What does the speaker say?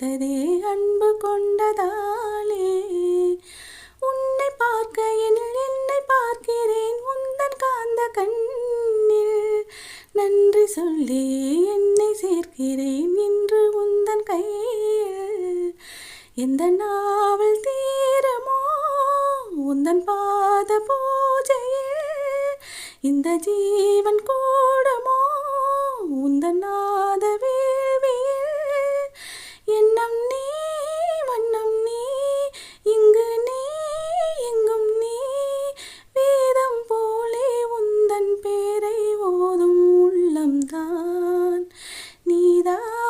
பார்த்ததே அன்பு கொண்டதாலே. உன்னை பார்க்கையில் என்னை பார்க்கிறேன். உந்தன் காந்த கண்ணில் நன்றி சொல்லி என்னை சேர்க்கிறேன் இன்று உந்தன் கையில். எந்த நாவல் தீரமோ உந்தன் பாத பூஜையில் இந்த ஜீவன் கோ நீதான்